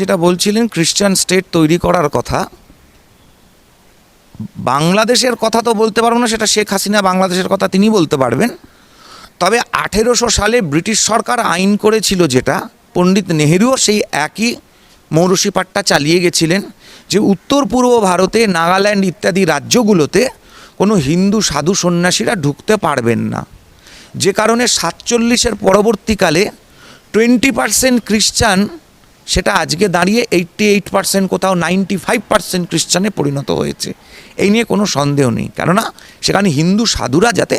যেটা বলছিলেন খ্রিস্টান স্টেট তৈরি করার কথা, বাংলাদেশের কথা তো বলতে পারব না, সেটা শেখ হাসিনা বাংলাদেশের কথা তিনি বলতে পারবেন। তবে আঠেরোশো সালে ব্রিটিশ সরকার আইন করেছিল যেটা, পণ্ডিত নেহেরুও সেই একই মৌরসি পাট্টা চালিয়ে গেছিলেন, যে উত্তর পূর্ব ভারতে, নাগাল্যান্ড ইত্যাদি রাজ্যগুলোতে কোনো হিন্দু, সাধু, সন্ন্যাসীরা ঢুকতে পারবেন না। যে কারণে সাতচল্লিশের পরবর্তীকালে টোয়েন্টি পার্সেন্ট খ্রিস্টান সেটা আজকে দাঁড়িয়ে এইট্টি এইট পার্সেন্ট কোথাও নাইনটি ফাইভ পার্সেন্ট খ্রিস্টানে পরিণত হয়েছে। এই নিয়ে কোনো সন্দেহ নেই। কেননা সেখানে হিন্দু সাধুরা যাতে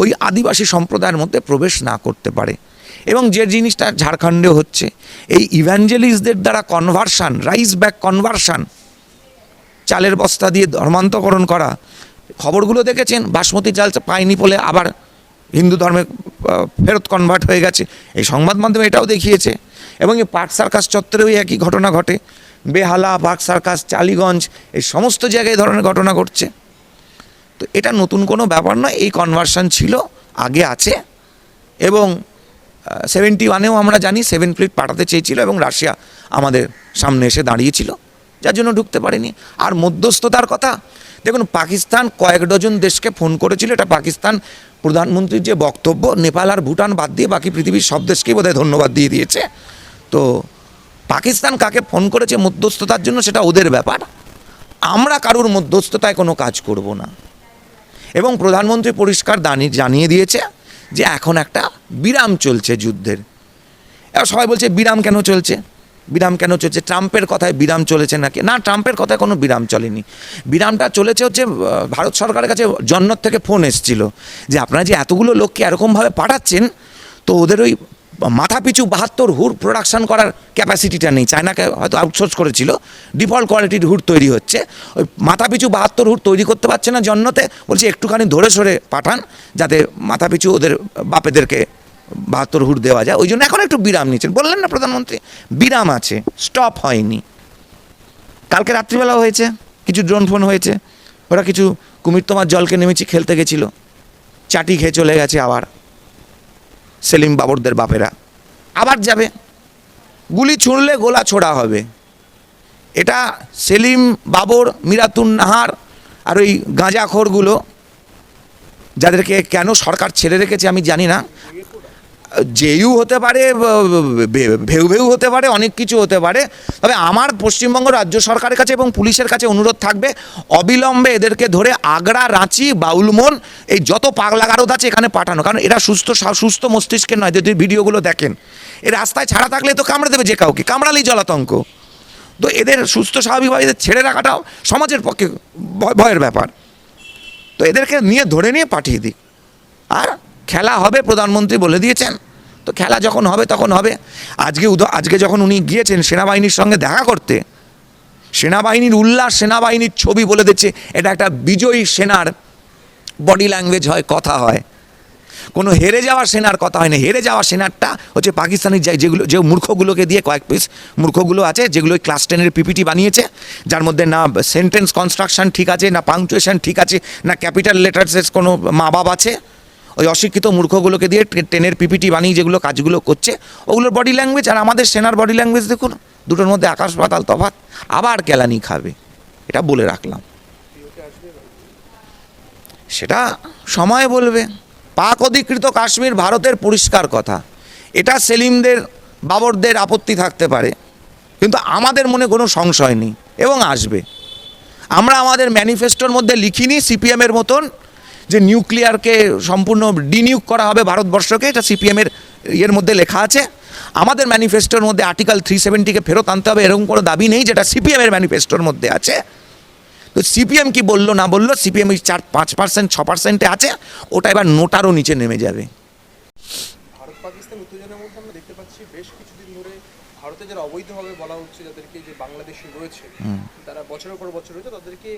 ওই আদিবাসী সম্প্রদায়ের মধ্যে প্রবেশ না করতে পারে। এবং যে জিনিসটা ঝাড়খণ্ডে হচ্ছে, এই ইভ্যাঞ্জেলিস্টদের দ্বারা কনভার্সান রাইস ব্যাক কনভার্সান চালের বস্তা দিয়ে ধর্মান্তকরণ করা, খবরগুলো দেখেছেন? বাসমতি চাল পায়নি বলে আবার হিন্দু ধর্মে ফেরত কনভার্ট হয়ে গেছে। এই সংবাদ মাধ্যমে এটাও দেখিয়েছে। এবং এই পার্ক সার্কাস চত্বরেও একই ঘটনা ঘটে। বেহালা পার্ক সার্কাস, চালিগঞ্জ, এই সমস্ত জায়গায় ধরনের ঘটনা ঘটছে। তো এটা নতুন কোনো ব্যাপার নয়, এই কনভার্সন ছিল, আগে আছে। এবং সেভেন্টি ওয়ানেও আমরা জানি সেভেন প্লেট পাঠাতে চেয়েছিল এবং রাশিয়া আমাদের সামনে এসে দাঁড়িয়েছিল, যার জন্য ঢুকতে পারেনি। আর মধ্যস্থতার কথা, দেখুন, পাকিস্তান কয়েক ডজন দেশকে ফোন করেছিল, এটা পাকিস্তান প্রধানমন্ত্রীর যে বক্তব্য, নেপাল আর ভুটান বাদ দিয়ে বাকি পৃথিবীর সব দেশকেই বোধহয় ধন্যবাদ দিয়ে দিয়েছে। তো পাকিস্তান কাকে ফোন করেছে মধ্যস্থতার জন্য সেটা ওদের ব্যাপার। আমরা কারুর মধ্যস্থতায় কোনো কাজ করব না। এবং প্রধানমন্ত্রী পরিষ্কার দানি জানিয়ে দিয়েছে যে এখন একটা বিরাম চলছে যুদ্ধের। এবার সবাই বলছে, বিরাম কেন চলছে? বিরাম কেন চলছে? ট্রাম্পের কথায় বিরাম চলেছে নাকি? না, ট্রাম্পের কথায় কোনো বিরাম চলেনি। বিরামটা চলেছে হচ্ছে ভারত সরকারের কাছে জন্নত থেকে ফোন এসেছিল যে, আপনারা যে এতগুলো লোককে এরকমভাবে পাঠাচ্ছেন, তো ওদের ওই মাথা পিছু বাহাত্তর হুর প্রোডাকশান করার ক্যাপাসিটিটা নেই। চায়নাকে হয়তো আউটসোর্স করেছিল। ডিফল্ট কোয়ালিটির হুড তৈরি হচ্ছে। ওই মাথা পিছু বাহাত্তর হুড তৈরি করতে পারছে না জন্যতে বলছে একটুখানি ধরে সরে পাঠান, যাতে মাথা পিছু ওদের বাপেদেরকে বাহাত্তর হুড দেওয়া যায়। ওই জন্য এখন একটু বিরাম নিচ্ছেন। বললেন না প্রধানমন্ত্রী, বিরাম আছে স্টপ হয়নি। কালকে রাত্রিবেলা হয়েছে, কিছু ড্রোন ফোন হয়েছে। ওরা কিছু কুমির তোমার জলকে নেমেছি খেলতে গেছিল। চাটি খেয়ে চলে গেছে আবার। সেলিম বাবরদের বাপেরা। আবার যাবে। গুলি ছুঁড়লে গোলা ছোড়া হবে। এটা সেলিম বাবর, মিরাতুন নাহার আর ওই গাঁজাখোরগুলো, যাদেরকে কেন সরকার ছেড়ে রেখেছে আমি জানি না। জেইউ হতে পারে ভেউ ভেউ হতে পারে, অনেক কিছু হতে পারে। তবে আমার পশ্চিমবঙ্গ রাজ্য সরকারের কাছে এবং পুলিশের কাছে অনুরোধ থাকবে, অবিলম্বে এদেরকে ধরে আগ্রা, রাঁচি বাউলমন এই যত পাগলা গারদ আছে এখানে পাঠানো। কারণ এরা সুস্থ সুস্থ মস্তিষ্কের নয়, যদি ভিডিওগুলো দেখেন। এ রাস্তায় ছাড়া থাকলে তো কামড়ে দেবে যে কাউকে, কামড়ালেই জলাতঙ্ক। তো এদের সুস্থ, স্বাভাবিকভাবে এদের ছেড়ে রাখাটাও সমাজের পক্ষে ভয়- ভয়ের ব্যাপার। তো এদেরকে নিয়ে ধরে নিয়ে পাঠিয়ে দিই আর খেলা হবে, প্রধানমন্ত্রী বলে দিয়েছেন। তো খেলা যখন হবে তখন হবে। আজকে উদ, আজকে যখন উনি গিয়েছেন সেনাবাহিনীর সঙ্গে দেখা করতে, সেনাবাহিনীর উল্লাস, সেনাবাহিনীর ছবি বলে দিচ্ছে, এটা একটা বিজয়ী সেনার বডি ল্যাঙ্গুয়েজ হয়, কথা হয়। কোনো হেরে যাওয়া সেনার কথা হয় না। হেরে যাওয়া সেনারটা হচ্ছে পাকিস্তানি যে, যেগুলো, যে মূর্খগুলোকে দিয়ে কয়েক পিস মূর্খগুলো আছে, যেগুলো ক্লাস টেনের পিপিটি বানিয়েছে, যার মধ্যে না সেন্টেন্স কনস্ট্রাকশন ঠিক আছে, না পাংচুয়েশন ঠিক আছে, না ক্যাপিটাল লেটার্সের কোনো মা বাপ আছে। ওই অশিক্ষিত মূর্খগুলোকে দিয়ে টে- টেনের পিপিটি বানিয়ে যেগুলো কাজগুলো করছে, ওগুলোর বডি ল্যাঙ্গুয়েজ আর আমাদের সেনার বডি ল্যাঙ্গুয়েজ দেখুন, দুটোর মধ্যে আকাশ পাতাল তফাৎ, আবার কেলানি খাবে। এটা বলে রাখলাম। সেটা সময় বলবে। পাক অধিকৃত কাশ্মীর ভারতের পরিষ্কার কথা। এটা সেলিমদের, বাবরদের আপত্তি থাকতে পারে, কিন্তু আমাদের মনে কোনো সংশয় নেই, এবং আসবে। আমরা আমাদের ম্যানিফেস্টোর মধ্যে লিখিনি সিপিএমের মতন যে নিউক্লিয়ারকে সম্পূর্ণ ডিনিউক করা হবে ভারতবর্ষকে এটা সিপিএমের ইয়ের মধ্যে লেখা আছে। আমাদের ম্যানিফেস্টোর মধ্যে আর্টিকেল থ্রি সেভেন্টিকে ফেরত আনতে হবে এরকম কোনো দাবি নেই যেটা সিপিএমের ম্যানিফেস্টোর মধ্যে আছে। তো সিপিএম কি বলল না বলল সিপিএম ওই চার পাঁচ পার্সেন্ট ছ পার্সেন্টে আছে ওটা এবার নোটারও নিচে নেমে যাবে। ভারত পাকিস্তান উত্তেজনার মধ্যে আমরা দেখতে পাচ্ছি বেশ কিছুদিন ধরে ভারতে যারা অবৈধভাবে বলা হচ্ছে যাদেরকে যে বাংলাদেশি রয়েছে তারা বছরের পর বছর রয়েছে তাদেরকে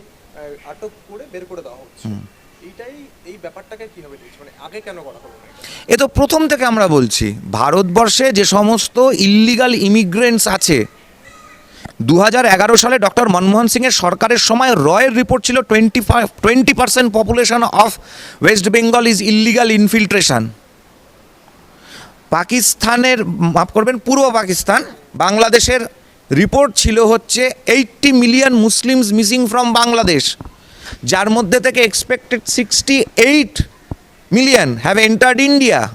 আটক করে বের করে দেওয়া হচ্ছে। মানে এ তো প্রথম থেকে আমরা বলছি, ভারতবর্ষে যে সমস্ত ইল্লিগাল ইমিগ্রেন্টস আছে দু সালে ডক্টর মনমোহন সিংয়ের সরকারের সময় রয়ের রিপোর্ট ছিল twenty five twenty percent population of West Bengal is illegal infiltration পাকিস্তানের, মাফ করবেন, পূর্ব পাকিস্তান, বাংলাদেশের রিপোর্ট ছিল হচ্ছে eighty million Muslims missing from Bangladesh যার মধ্যে থেকে expected sixty eight million have entered India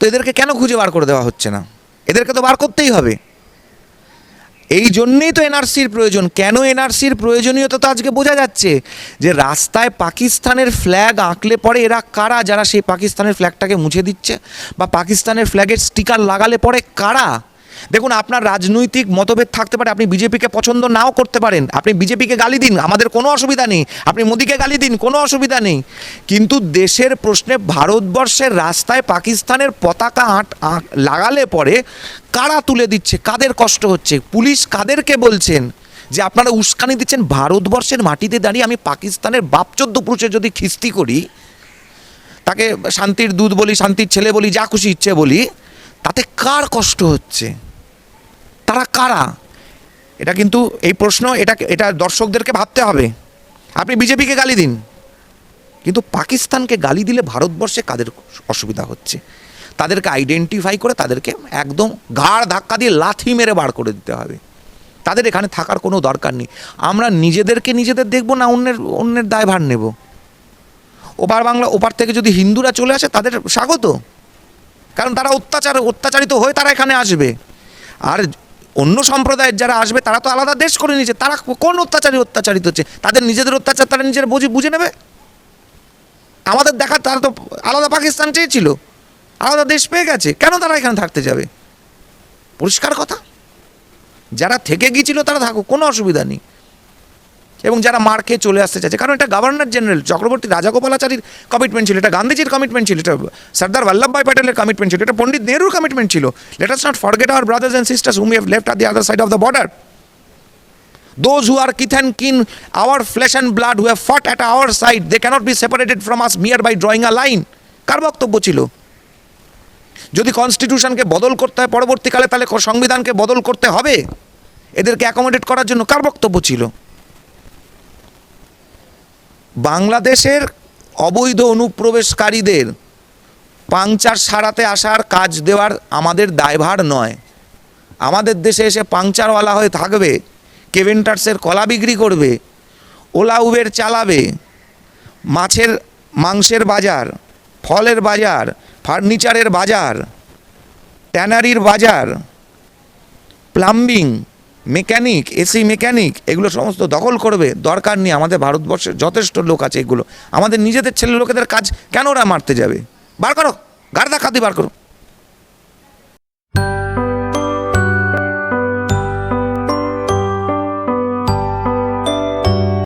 তো এদেরকে কেন খুঁজে বার করে দেওয়া হচ্ছে না? এদেরকে তো বার করতেই হবে। এই জন্যেই তো এনআরসির প্রয়োজন। কেন এনআরসির প্রয়োজনীয়তা তো আজকে বোঝা যাচ্ছে যে রাস্তায় পাকিস্তানের ফ্ল্যাগ আঁকলে পরে এরা কারা? যারা সেই পাকিস্তানের ফ্ল্যাগটাকে মুছে দিচ্ছে বা পাকিস্তানের ফ্ল্যাগের স্টিকার লাগালে পরে কারা? দেখুন, আপনার রাজনৈতিক মতভেদ থাকতে পারে, আপনি বিজেপিকে পছন্দ নাও করতে পারেন। আপনি বিজেপিকে গালি দিন, আমাদের কোনো অসুবিধা নেই। আপনি মোদীকে গালি দিন, কোনো অসুবিধা নেই। কিন্তু দেশের প্রশ্নে ভারতবর্ষের রাস্তায় পাকিস্তানের পতাকা আট লাগালে পরে কারা তুলে দিচ্ছে, কাদের কষ্ট হচ্ছে? পুলিশ কাদেরকে বলছেন যে, আপনারা উস্কানি দিচ্ছেন, ভারতবর্ষের মাটিতে দাঁড়িয়ে আমি পাকিস্তানের বাপচোদ্দ পুরুষের যদি খিস্তি করি, তাকে শান্তির দুধ বলি, শান্তির ছেলে বলি, যা খুশি ইচ্ছে বলি, তাতে কার কষ্ট হচ্ছে? তারা কারা? এটা কিন্তু এই প্রশ্ন, এটা এটা দর্শকদেরকে ভাবতে হবে। আপনি বিজেপিকে গালি দিন। কিন্তু পাকিস্তানকে গালি দিলে ভারতবর্ষে কাদের অসুবিধা হচ্ছে? তাদেরকে আইডেন্টিফাই করে তাদেরকে একদম ঘাড় ধাক্কা দিয়ে লাথি মেরে বার করে দিতে হবে। তাদের এখানে থাকার কোনো দরকার নেই। আমরা নিজেদেরকে নিজেদের দেখব না অন্যের অন্যের দায়ভার নেব? ওপার বাংলা, ওপার থেকে যদি হিন্দুরা চলে আসে, তাদের স্বাগত। কারণ তারা অত্যাচার, অত্যাচারিত হয়ে তারা এখানে আসবে। আর অন্য সম্প্রদায়ের যারা আসবে, তারা তো আলাদা দেশ করে নিয়েছে। তারা কোন অত্যাচারী অত্যাচারিত হচ্ছে? তাদের নিজেদের অত্যাচার তারা নিজের বুঝি, বুঝে নেবে? আমাদের দেখা, তারা তো আলাদা পাকিস্তান চেয়েছিল। আলাদা দেশ পেয়ে গেছে। কেন তারা এখানে থাকতে যাবে? পরিষ্কার কথা। যারা থেকে গিয়েছিল তারা থাকুক, কোনো অসুবিধা নেই। এবং যারা মার খেয়ে চলে আসতে চাইছে। কারণ এটা গভর্নর জেনারেল চক্রবর্তী রাজাগোপালাচারীর কমিটমেন্ট ছিল এটা গান্ধীজির কমিটমেন্ট ছিল এটা সর্দার বল্লভভাই প্যাটেলের কমিটমেন্ট ছিল এটা পণ্ডিত নেহরুর কমিটমেন্ট ছিল। Let us not forget our brothers and sisters whom have left at the other side of the border those who are kith and kin, our flesh and blood, who have fought at our side, they cannot be separated from us mere by drawing a. কার বক্তব্য ছিল? যদি কনস্টিটিউশনকে বদল করতে হয় পরবর্তীকালে তাহলে সংবিধানকে বদল করতে হবে? এদেরকে অ্যাকোমোডেট করার জন্য কার বক্তব্য ছিল? বাংলাদেশের অবৈধ অনুপ্রবেশকারীদের পাংচার সারাতে আসার কাজ দেওয়ার আমাদের দায়ভার নয়। আমাদের দেশে এসে পাংচারওয়ালা হয়ে থাকবে কেভেন্টার্সের কলা বিক্রি করবে, ওলা উবের চালাবে, মাছের, মাংসের বাজার, ফলের বাজার, ফার্নিচারের বাজার, ট্যানারির বাজার, প্লাম্বিং মেকানিক, এসি মেকানিক, এগুলো সমস্ত দখল করবে। দরকার নেই, আমাদের ভারতবর্ষের যথেষ্ট লোক আছে এগুলো। আমাদের নিজেদের ছেলে লোকেদের কাজ কেন ওরা মারতে যাবে? বার করো গার্দা খাদি বার করো।